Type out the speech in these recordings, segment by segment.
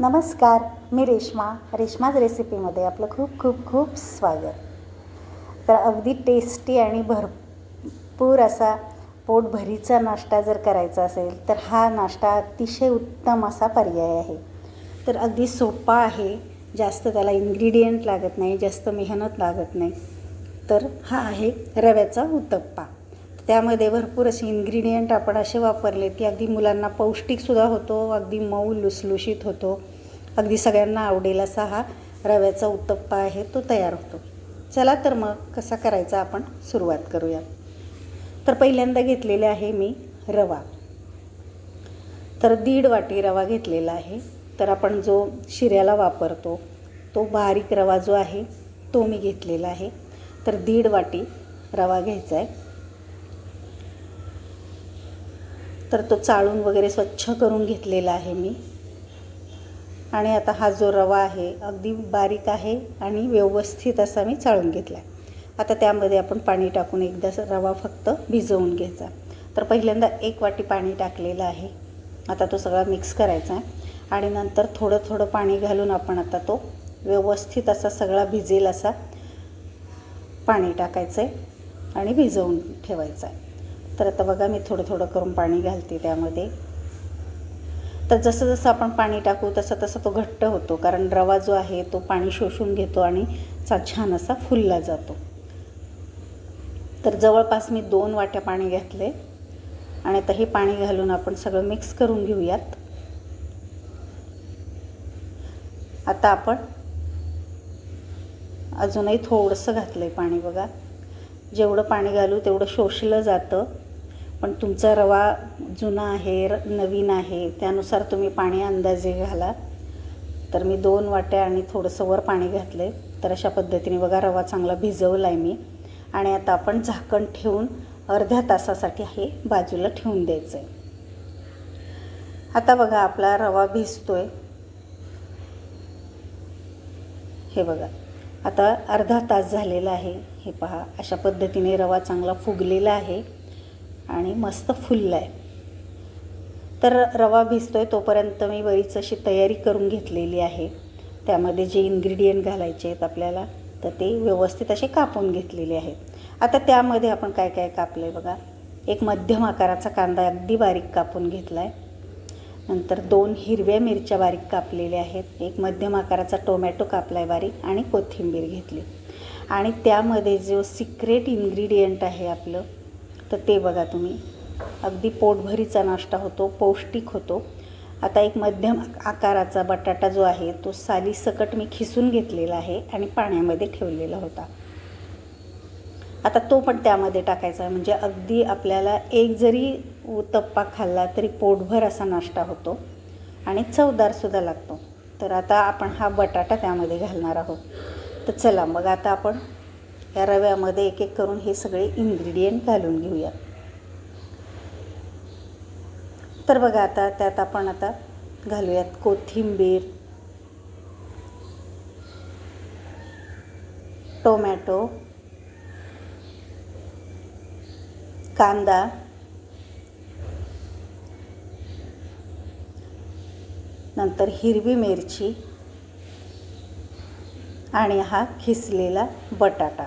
नमस्कार मी रेश्मा. रेश्माज रेसिपीमध्ये आपलं खूप खूप खूप स्वागत. तर अगदी टेस्टी आणि भरपूर असा पोटभरीचा नाश्ता जर करायचा असेल तर हा नाश्ता अतिशय उत्तम असा पर्याय आहे. तर अगदी सोपा आहे जास्त त्याला इन्ग्रेडियंट लागत नाही जास्त मेहनत लागत नाही. तर हा आहे रव्याचा उत्तप्पा. त्यामध्ये भरपूर असे इन्ग्रेडियंट आपण असे वापरले की अगदी मुलांना पौष्टिकसुद्धा होतो अगदी मऊ लुसलुशीत होतो. अगदी सगळ्यांना आवडेल असा हा रव्याचा उत्तप्पा आहे तो तयार होतो. चला तर मग कसा करायचा आपण सुरुवात करूया. तर पहिल्यांदा घेतलेले आहे मी रवा. तर दीड वाटी रवा घेतलेला आहे. तर आपण जो शिऱ्याला वापरतो तो बारीक रवा जो आहे तो मी घेतलेला आहे. तर दीड वाटी रवा घ्यायचा आहे. तर तो चाळून वगैरे स्वच्छ करून घेतलेला आहे मी. आणि आता हा जो रवा आहे अगदी बारीक आहे आणि व्यवस्थित असा मी चाळून घेतला आहे आता त्यामध्ये आपण पाणी टाकून एकदा रवा फक्त भिजवून घ्यायचा. तर पहिल्यांदा एक वाटी पाणी टाकलेलं आहे. आता तो सगळा मिक्स करायचा आहे. आणि नंतर थोडं थोडं पाणी घालून आपण आता तो व्यवस्थित असा सगळा भिजेल असा पाणी टाकायचं आहे आणि भिजवून ठेवायचं आहे तर आता बघा मी थोडं थोडं करून पाणी घालते त्यामध्ये. तर जसं जसं आपण पाणी टाकू तसं तसं तो घट्ट होतो कारण रवा जो आहे तो पाणी शोषून घेतो आणि चा छान असा फुलला जातो. तर जवळपास मी दोन वाट्या पाणी घातले आणि आता हे पाणी घालून आपण सगळं मिक्स करून घेऊयात. आता आपण अजूनही थोडंसं घातलं आहे पाणी बघा. जेवढं पाणी घालू तेवढं शोषलं जातं. पण तुमचा रवा जुना आहे र नवीन आहे त्यानुसार तुम्ही पाणी अंदाजे घाला. तर मी दोन वाट्या आणि थोडंसं वर पाणी घातलं आहे तर अशा पद्धतीने बघा रवा चांगला भिजवला आहे मी. आणि आता आपण झाकण ठेवून अर्ध्या तासासाठी हे बाजूला ठेवून द्यायचं आहे आता बघा आपला रवा भिजतो आहे हे बघा आता अर्धा तास झालेला आहे. हे पहा अशा पद्धतीने रवा चांगला फुगलेला आहे. आणि मस्त फुललं आहे तर रवा भिजतो आहे तोपर्यंत मी बरीच अशी तयारी करून घेतलेली आहे. त्यामध्ये जे इन्ग्रेडियंट घालायचे आहेत आपल्याला तर ते व्यवस्थित असे कापून घेतलेले आहेत. आता त्यामध्ये आपण काय काय कापलं आहे बघा. एक मध्यम आकाराचा कांदा अगदी बारीक कापून घेतला आहे नंतर दोन हिरव्या मिरच्या बारीक कापलेल्या आहेत. एक मध्यम आकाराचा टोमॅटो कापला आहे बारीक आणि कोथिंबीर घेतली. आणि त्यामध्ये जो सिक्रेट इन्ग्रेडियंट आहे आपलं तर ते बघा तुम्ही. अगदी पोटभरीचा नाश्ता होतो पौष्टिक होतो. आता एक मध्यम आकाराचा बटाटा जो आहे तो सालीसकट मी खिसून घेतलेला आहे आणि पाण्यामध्ये ठेवलेला होता. आता तो पण त्यामध्ये टाकायचा आहे. म्हणजे अगदी आपल्याला एक जरी उत्तप्पा खाल्ला तरी पोटभर असा नाश्ता होतो आणि चवदारसुद्धा लागतो. तर आता आपण हा बटाटा त्यामध्ये घालणार आहोत. तर चला मग आता आपण या रव्यामध्ये एक एक करून हे सगळे इन्ग्रेडियंट घालून घेऊया. तर बघा आता त्यात आपण आता घालूयात कोथिंबीर टोमॅटो कांदा नंतर हिरवी मिरची आणि हा खिसलेला बटाटा.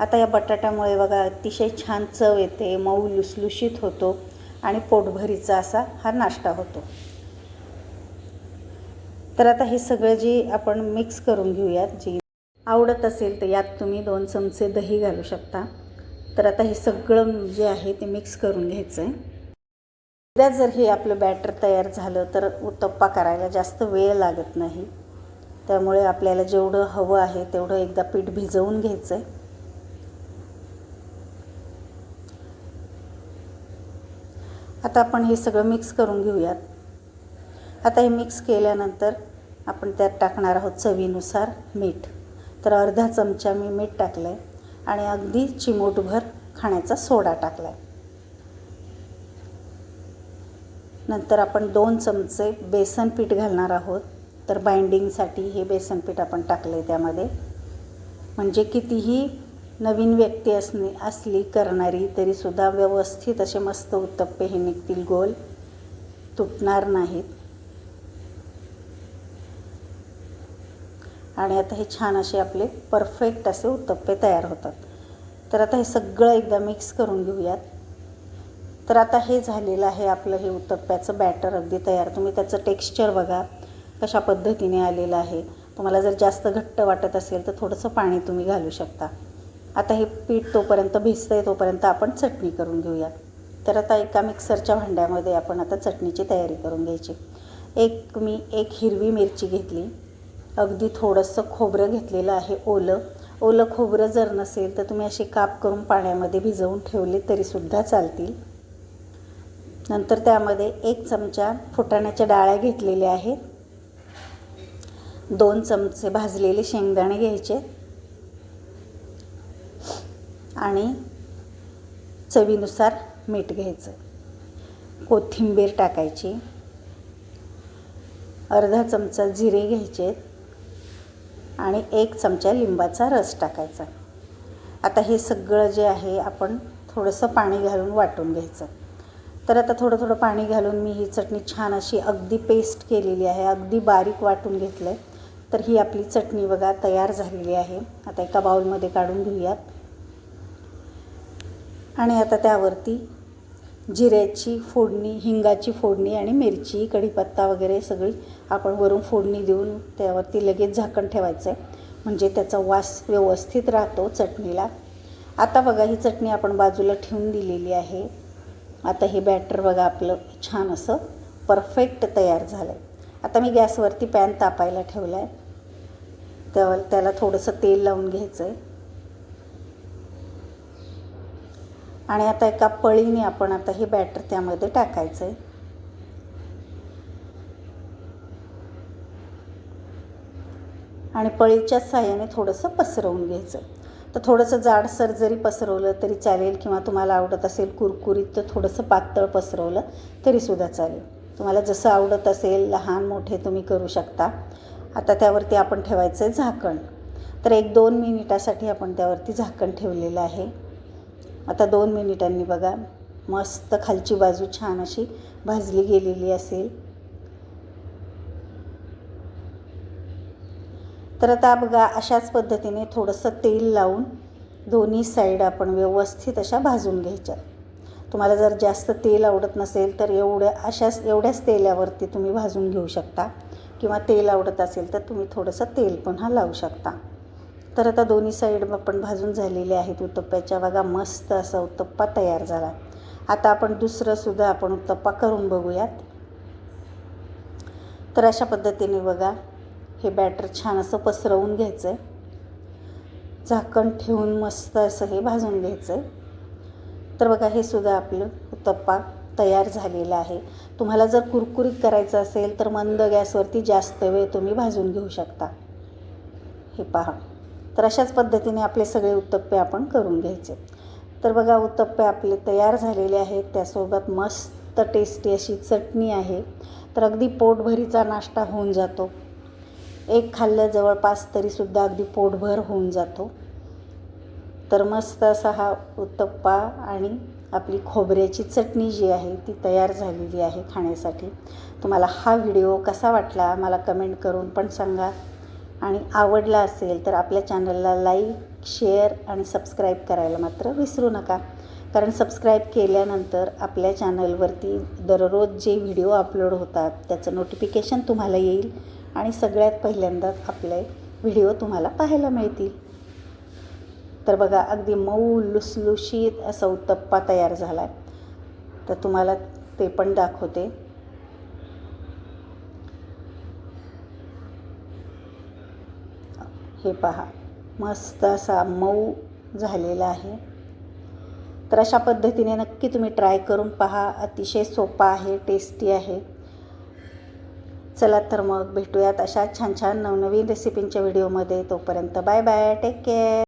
आता या बटाट्यामुळे बघा अतिशय छान चव येते मऊ लुसलुशीत होतो आणि पोटभरीचा असा हा नाश्ता होतो. तर आता हे सगळं जे आपण मिक्स करून घेऊयात जी आवडत असेल तर यात तुम्ही दोन चमचे दही घालू शकता. तर आता हे सगळं जे आहे ते मिक्स करून घ्यायचं आहे उद्या जर हे आपलं बॅटर तयार झालं तर उत्तप्पा करायला जास्त वेळ लागत नाही. त्यामुळे आपल्याला जेवढं हवं आहे तेवढं एकदा पीठ भिजवून घ्यायचं आहे आता आपण हे सगळं मिक्स करून घेऊयात. आता हे मिक्स केल्यानंतर आपण त्यात टाकणार आहोत चवीनुसार मीठ. तर अर्धा चमचा मी मीठ टाकलं आहे आणि अगदी चिमूटभर खाण्याचा सोडा टाकला आहे नंतर आपण दोन चमचे बेसन पीठ घालणार आहोत. तर बाइंडिंगसाठी हे बेसन पीठ आपण टाकलं आहे त्यामध्ये. म्हणजे कितीही नवीन व्यक्ती असणे असली करणारी तरीसुद्धा व्यवस्थित असे मस्त उत्तप्पे हे निघतील गोल तुटणार नाहीत. आणि आता हे छान असे आपले परफेक्ट असे उत्तप्पे तयार होतात. तर आता हे सगळं एकदा मिक्स करून घेऊयात. तर आता हे झालेलं आहे आपलं हे उत्तप्प्याचं बॅटर अगदी तयार. तुम्ही त्याचं टेक्स्चर बघा कशा पद्धतीने आलेलं आहे. तुम्हाला जर जास्त घट्ट वाटत असेल तर थोडंसं पाणी तुम्ही घालू शकता. आता हे पीठ तोपर्यंत भिजतं आहे तोपर्यंत आपण चटणी करून घेऊया तर आता एका मिक्सरच्या भांड्यामध्ये आपण आता चटणीची तयारी करून घ्यायची. एक मी एक हिरवी मिरची घेतली. अगदी थोडंसं खोबरं घेतलेलं आहे ओलं. ओलं खोबरं जर नसेल तर तुम्ही असे काप करून पाण्यामध्ये भिजवून ठेवले तरीसुद्धा चालतील. नंतर त्यामध्ये एक चमचा फुटाण्याच्या डाळ्या घेतलेल्या आहेत. दोन चमचे भाजलेले शेंगदाणे घ्यायचे. आणि चवीनुसार मीठ घ्यायचं. कोथिंबीर टाकायची. अर्धा चमचा जिरे घ्यायचे आणि एक चमचा लिंबाचा रस टाकायचा. आता हे सगळं जे आहे आपण थोडंसं पाणी घालून वाटून घ्यायचं. तर आता थोडं थोडं पाणी घालून मी ही चटणी छान अशी अगदी पेस्ट केलेली आहे अगदी बारीक वाटून घेतलं आहे तर ही आपली चटणी बघा तयार झालेली आहे. आता एका बाऊलमध्ये काढून घेऊयात. आणि आता त्यावरती जिऱ्याची फोडणी हिंगाची फोडणी आणि मिरची कढीपत्ता वगैरे सगळी आपण वरून फोडणी देऊन त्यावरती लगेच झाकण ठेवायचं आहे म्हणजे त्याचा वास व्यवस्थित राहतो चटणीला. आता बघा ही चटणी आपण बाजूला ठेवून दिलेली आहे. आता हे बॅटर बघा आपलं छान असं परफेक्ट तयार झालं आहे आता मी गॅसवरती पॅन तापायला ठेवला आहे त्यावर त्याला थोडंसं तेल लावून घ्यायचं आहे आणि आता एका पळीने आपण आता हे बॅटर त्यामध्ये टाकायचं आहे आणि पळीच्या साह्याने थोडंसं पसरवून घ्यायचं. तर थोडंसं जाडसर जरी पसरवलं तरी चालेल किंवा तुम्हाला आवडत असेल कुरकुरीत तर थोडंसं पातळ पसरवलं तरीसुद्धा चालेल. तुम्हाला जसं आवडत असेल लहान मोठे तुम्ही करू शकता. आता त्यावरती आपण ठेवायचं आहे झाकण. तर एक दोन मिनिटासाठी आपण त्यावरती झाकण ठेवलेलं आहे. आता दोन मिनिटांनी बघा. मस्त खालची बाजू छान अशी भाजली गेलेली असेल. तर आता बघा अशाच पद्धतीने थोडंसं तेल लावून दोन्ही साईड आपण व्यवस्थित अशा भाजून घ्यायच्या. तुम्हाला जर जास्त तेल आवडत नसेल तर एवढ्या अशाच एवढ्याच तेलावरती तुम्ही भाजून घेऊ शकता. किंवा तेल आवडत असेल तर तुम्ही थोडंसं तेल हा लावू शकता. तर आता दोन्ही साईड आपण भाजून झालेले आहेत. उत्तप्प्याच्या बघा मस्त असा उत्तप्पा तयार झाला. आता आपण दुसरंसुद्धा आपण उत्तप्पा करून बघूयात. तर अशा पद्धतीने बघा हे बॅटर छान असं पसरवून घ्यायचं आहे झाकण ठेवून मस्त असं हे भाजून घ्यायचं आहे तर बघा हे सुद्धा आपलं उत्तप्पा तयार झालेला आहे. तुम्हाला जर कुरकुरीत करायचं असेल तर मंद गॅसवरती जास्त वेळ तुम्ही भाजून घेऊ शकता. हे पहा. तर अशाच पद्धतीने आपले सगळे उत्तप्पे आपण करून घ्यायचे. तर बघा उत्तप्पे आपले तयार झालेले आहेत. त्यासोबत मस्त टेस्टी अशी चटणी आहे. तर अगदी पोटभरीचा नाश्ता होऊन जातो. एक खाल्लं जवळपास तरीसुद्धा अगदी पोटभर होऊन जातो. तर मस्त असा हा उत्तप्पा आणि आपली खोबऱ्याची चटणी जी आहे ती तयार झालेली आहे खाण्यासाठी. तुम्हाला हा व्हिडिओ कसा वाटला मला कमेंट करून पण सांगा. आणि आवडला असेल तर आपल्या चॅनलला लाईक शेअर आणि सबस्क्राईब करायला मात्र विसरू नका. कारण सबस्क्राईब केल्यानंतर आपल्या चॅनलवरती दररोज जे व्हिडिओ अपलोड होतात त्याचं नोटिफिकेशन तुम्हाला येईल आणि सगळ्यात पहिल्यांदा आपले व्हिडिओ तुम्हाला पाहायला मिळतील. तर बघा अगदी मऊ लुसलुशीत असा उत्तप्पा तयार झाला आहे तर तुम्हाला ते पण दाखवते. हे पहा. मस्त असा मऊ झालेला आहे. तर अशा पद्धतीने नक्की तुम्ही ट्राय करून पहा. अतिशय सोपा आहे टेस्टी आहे. चला तर मग भेटूयात अशा छान छान नवनवीन रेसिपींच्या व्हिडिओमध्ये तोपर्यंत बाय बाय टेक केअर